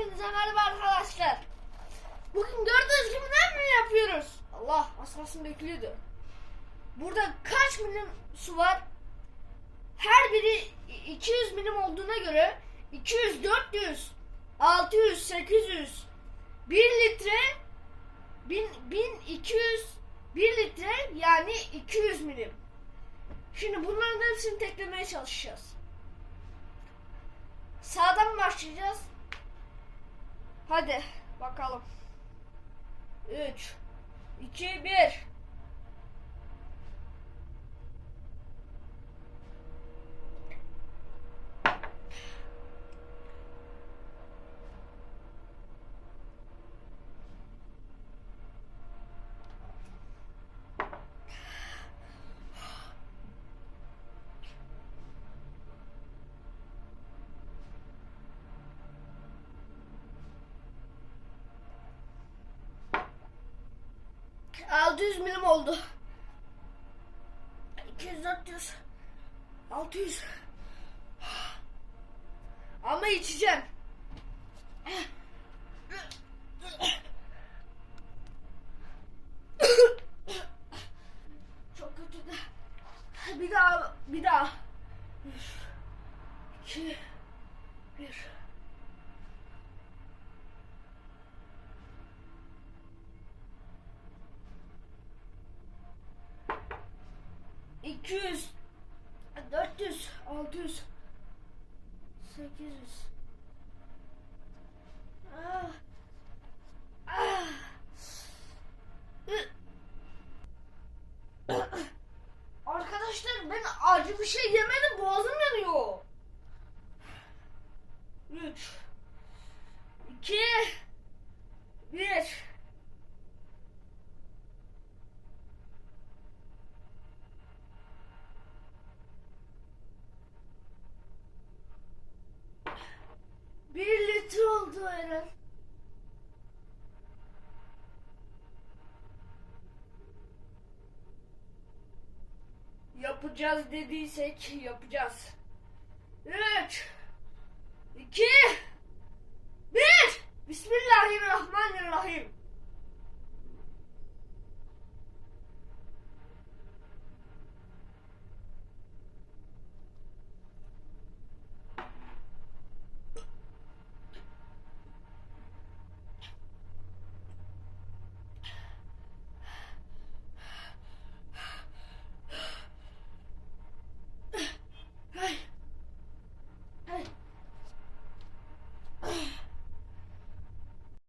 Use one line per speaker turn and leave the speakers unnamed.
Hepinize merhaba arkadaşlar. Bugün gördüğünüz gibi ne mi yapıyoruz? Allah aslasın bekliyordu. Burada kaç milim su var? Her biri 200 milim olduğuna göre 200, 400, 600, 800, 1 litre 1000, 1200 1 litre yani 200 milim. Şimdi bunların hepsini teklemeye çalışacağız. Sağdan başlayacağız. Hadi bakalım. 3 2 1 600 milim oldu. 200 400 600 Ama içeceğim. Çok kötü. Bir daha, bir daha. Bir, iki, 200 400 600 800 Ah. Ah. Arkadaşlar ben acı bir şey yemedim boğazım yanıyor. 3 2 buyurun. Yapacağız dediysek yapacağız. 3 2